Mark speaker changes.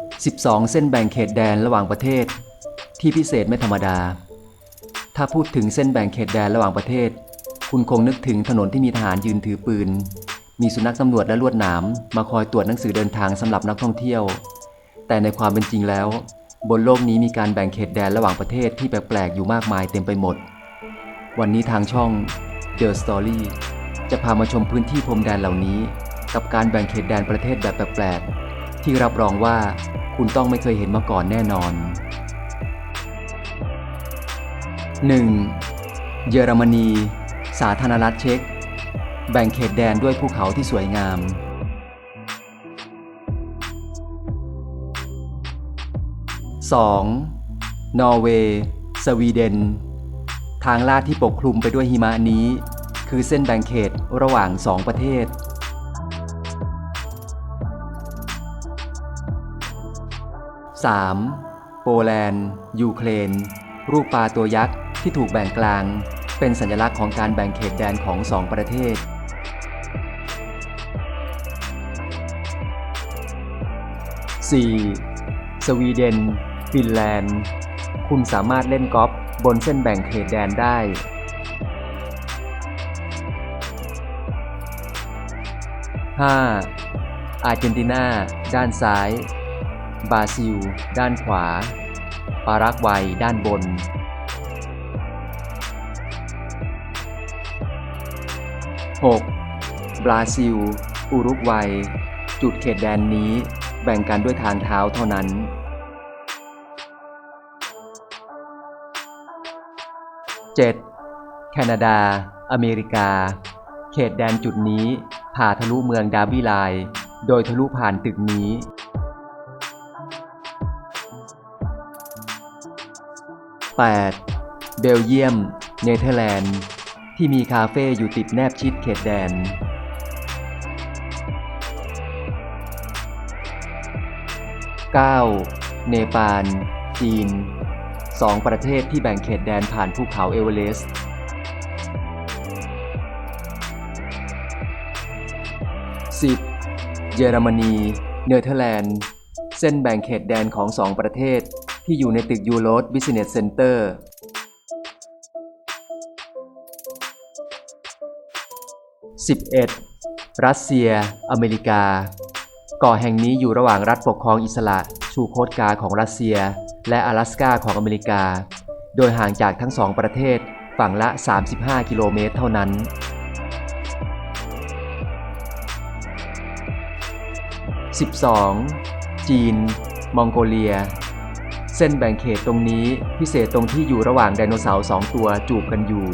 Speaker 1: 12 เส้นแบ่งเขตแดนระหว่างประเทศ ที่พิเศษไม่ธรรมดา ถ้าพูดถึงเส้นแบ่งเขตแดนระหว่างประเทศ คุณคงนึกถึงถนนที่มีทหารยืนถือปืน มีสุนัขตำรวจและลวดหนามมาคอยตรวจหนังสือเดินทางสำหรับนักท่องเที่ยว แต่ในความเป็นจริงแล้ว บนโลกนี้มีการแบ่งเขตแดนระหว่างประเทศที่แปลกๆอยู่มากมายเต็มไปหมด วันนี้ทางช่อง The Story จะพามาชมพื้นที่พรมแดนเหล่านี้ กับการแบ่งเขตแดนประเทศแบบแปลกๆ ที่รับรองว่าคุณต้องไม่เคยเห็นมาก่อนแน่นอน 1. เยอรมนี สาธารณรัฐเช็ก แบ่งเขตแดนด้วยภูเขาที่สวยงาม 2. นอร์เวย์ สวีเดน ทางลาดที่ปกคลุมไปด้วยหิมะนี้ คือเส้นแบ่งเขตระหว่างสองประเทศ 3. โปแลนด์ ยูเครน รูปปลาตัวยักษ์ที่ถูกแบ่งกลาง เป็นสัญลักษณ์ของการแบ่งเขตแดนของสองประเทศ 4. สวีเดน ฟินแลนด์ คุณสามารถเล่นกอล์ฟบนเส้นแบ่งเขตแดนได้ 5. อาร์เจนตินา ด้านซ้าย บราซิล ด้านขวา ปารากวัย ด้านบน 6. บราซิล อุรุกวัย จุดเขตแดนนี้ แบ่งกันด้วยทางเท้าเท่านั้น 7. แคนาดา อเมริกา เขตแดนจุดนี้ผ่าทะลุเมืองดาร์บี้ไลน์โดยทะลุผ่านตึกนี้ 8. เบลเยียม เนเธอร์แลนด์ ที่มีคาเฟ่อยู่ติดแนบชิดเขตแดน 9. เนปาล จีนสองประเทศที่แบ่งเขตแดนผ่านภูเขาเอเวอเรสต์ 10. เยอรมนี เนเธอร์แลนด์ เส้นแบ่งเขตแดนของสองประเทศ ที่อยู่ในตึกยูโรสบิสเนสเซ็นเตอร์ 11. รัสเซีย อเมริกาเกาะแห่งนี้อยู่ระหว่างรัฐปกครองอิสระชูโคตกาของรัสเซีย และ阿拉สกาของอเมริกา โดยห่างจากทั้งสองประเทศฝั่งละ 35 กิโลเมตรเท่านั้น 12. จีน มองโกเลีย เส้นแบ่งเขตตรงนี้พิเศษตรงที่อยู่ระหว่างไดโนเสาร์สองตัวจูบกันอยู่